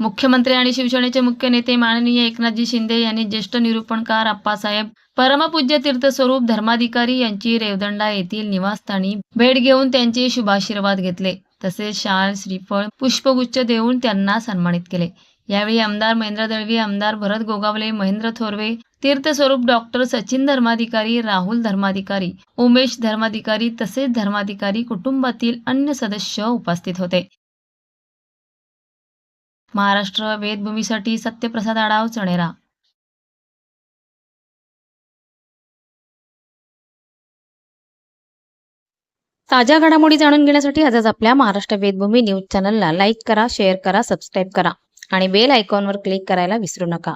मुख्यमंत्री आणि शिवसेनेचे मुख्य नेते माननीय एकनाथजी शिंदे यांनी ज्येष्ठ निरूपणकार अप्पासाहेब परमपूज्य तीर्थस्वरूप धर्माधिकारी यांची रेवदंडा येथील निवासस्थानी भेट घेऊन त्यांचे शुभाशीर्वाद घेतले. तसेच शाल श्रीफळ पुष्पगुच्छ देऊन त्यांना सन्मानित केले. यावेळी आमदार महेंद्र दळवी आमदार भरत गोगावले महेंद्र थोरवे तीर्थस्वरूप डॉक्टर सचिन धर्माधिकारी राहुल धर्माधिकारी उमेश धर्माधिकारी तसेच धर्माधिकारी कुटुंबातील अन्य सदस्य उपस्थित होते. महाराष्ट्र वेदभूमीसाठी सत्यप्रसाद आडाव चणेरा ताज्या घडामोडी जाणून घेण्यासाठी आजच आपल्या महाराष्ट्र वेदभूमी न्यूज चॅनलला लाईक करा शेअर करा सबस्क्राईब करा आणि बेल आयकॉनवर क्लिक करायला विसरू नका.